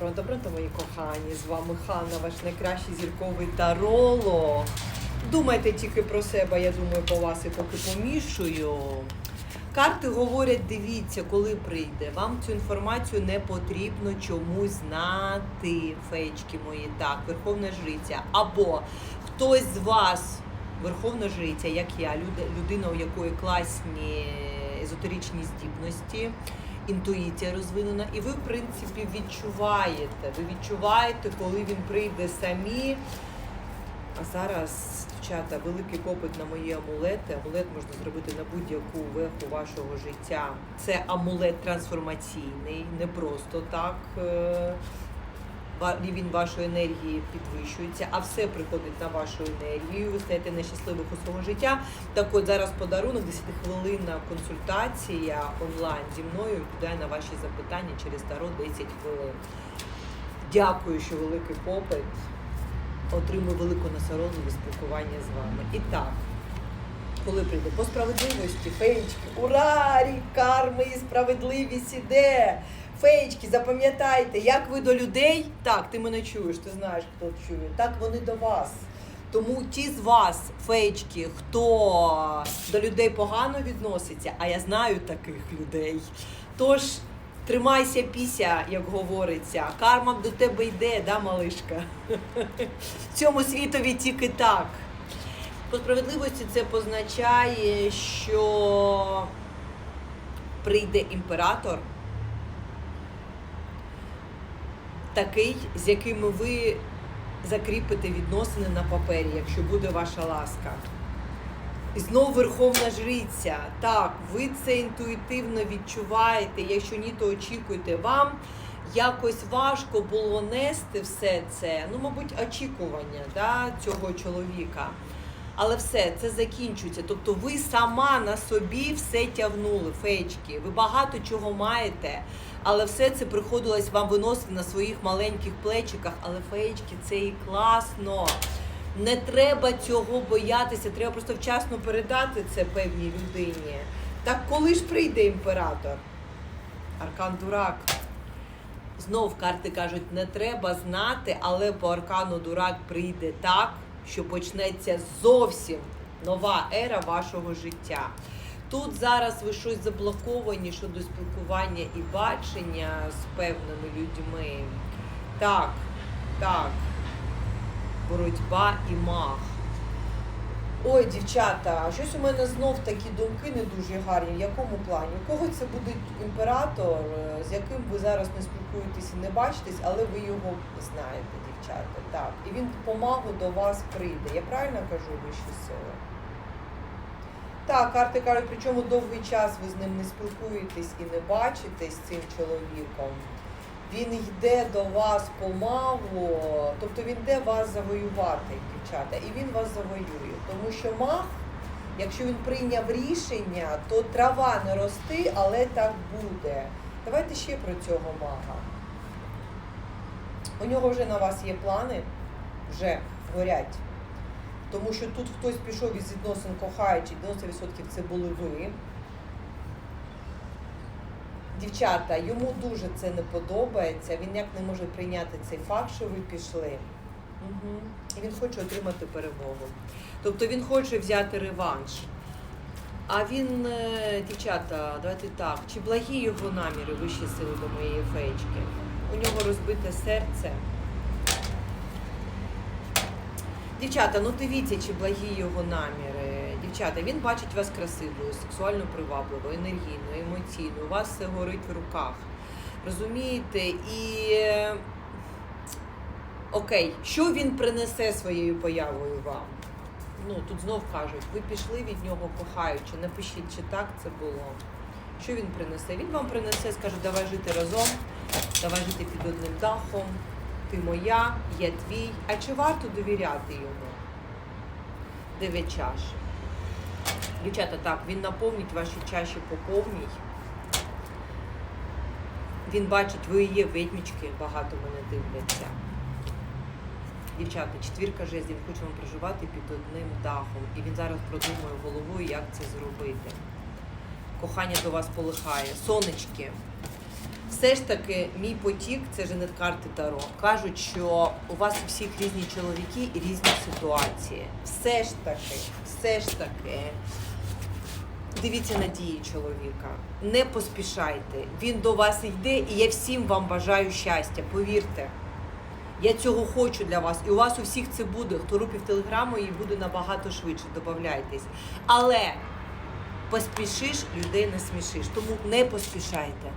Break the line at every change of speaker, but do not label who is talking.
Пронто, пронто, мої кохані, з вами Ханна, ваш найкращий зірковий таролог. Думайте тільки про себе, я думаю, по вас і поки помішую. Карти говорять, дивіться, коли прийде. Вам цю інформацію не потрібно чомусь знати, феєчки мої. Так, Верховна Жриця. Або хтось з вас, Верховна Жриця, як я, людина, у якої класні езотеричні здібності, інтуїція розвинена, і ви, в принципі, відчуваєте. Ви відчуваєте, коли він прийде самі. А зараз, дівчата, великий попит на мої амулети. Амулет можна зробити на будь-яку веху вашого життя. Це амулет трансформаційний, не просто так. Рівень вашої енергії підвищується, а все приходить на вашу енергію. Ви стаєте нещасливих у свого життя. Так от зараз подарунок, 10-хвилинна консультація онлайн зі мною відповідає на ваші запитання через Таро 10 хвилин. Дякую, що великий попит. Отримую велику насолоду від спілкування з вами. І так, коли прийде по справедливості, феєчки, ура! Рік карми і справедливість іде. Феєчки, запам'ятайте, як ви до людей, так, ти мене чуєш, ти знаєш, хто чує, так вони до вас. Тому ті з вас, феєчки, хто до людей погано відноситься, а я знаю таких людей. Тож тримайся, піся, як говориться, карма до тебе йде, да, малишка? В цьому світові тільки так. По справедливості це позначає, що прийде імператор, такий, з яким ви закріпите відносини на папері, якщо буде ваша ласка. І знову Верховна Жриця. Так, ви це інтуїтивно відчуваєте. Якщо ні, то очікуйте. Вам якось важко було нести все це. Ну, мабуть, очікування да, цього чоловіка. Але все, це закінчується. Тобто ви сама на собі все тягнули, феєчки. Ви багато чого маєте, але все це приходилось вам виносити на своїх маленьких плечиках. Але феєчки, це і класно. Не треба цього боятися, треба просто вчасно передати це певній людині. Так коли ж прийде імператор? Аркан Дурак. Знов карти кажуть, не треба знати, але по аркану Дурак прийде так, що почнеться зовсім нова ера вашого життя. Тут зараз ви щось заблоковані щодо спілкування і бачення з певними людьми. Так, так боротьба і мах. Ой, дівчата, щось у мене знов такі думки не дуже гарні. В якому плані? У кого це буде імператор, е, з яким ви зараз не спілкуєтесь і не бачитесь, але ви його знаєте, дівчата. Так. І він помагу до вас прийде. Я правильно кажу вищі сили? Так, карти кажуть, причому довгий час ви з ним не спілкуєтесь і не бачитесь з цим чоловіком. Він йде до вас помалу, тобто він йде вас завоювати, дівчата, і він вас завоює. Тому що мах, якщо він прийняв рішення, то трава не рости, але так буде. Давайте ще про цього мага. У нього вже на вас є плани, вже горять. Тому що тут хтось пішов із відносин кохаючи, 90% це були ви. Дівчата, йому дуже це не подобається. Він як не може прийняти цей факт, що ви пішли. Угу. І він хоче отримати перемогу. Тобто він хоче взяти реванш. А він, е, дівчата, давайте так, чи благі його наміри вищі сили до моєї феєчки? У нього розбите серце. Дівчата, ну дивіться, чи благі його наміри. Дівчата, він бачить вас красивою, сексуально привабливою, енергійною, емоційною. У вас все горить в руках. Розумієте? І е, окей, що він принесе своєю появою вам? Ну, тут знов кажуть, ви пішли від нього кохаючи. Напишіть, чи так це було. Що він принесе? Він вам принесе, скаже, давай жити разом, давай жити під одним дахом ти моя, я твій. А чи варто довіряти йому? Дев'ять чаш. Дівчата, так, він наповнить ваші чаші по повній. Він бачить, ви є ведьмічки, багато мене дивляться. Дівчата, четвірка жезлів, вам проживати під одним дахом. І він зараз продумує головою, як це зробити. Кохання до вас полихає. Сонечки. все ж таки мій потік це ж карти Таро. Кажуть, що у вас у всіх різні чоловіки і різні ситуації. Все ж таки, все ж таки. Дивіться на дії чоловіка, не поспішайте. Він до вас йде, і я всім вам бажаю щастя. Повірте, я цього хочу для вас. І у вас у всіх це буде. Хто рупів телеграму, і буде набагато швидше. Добавляйтесь. Але поспішиш, людей не смішиш. Тому не поспішайте.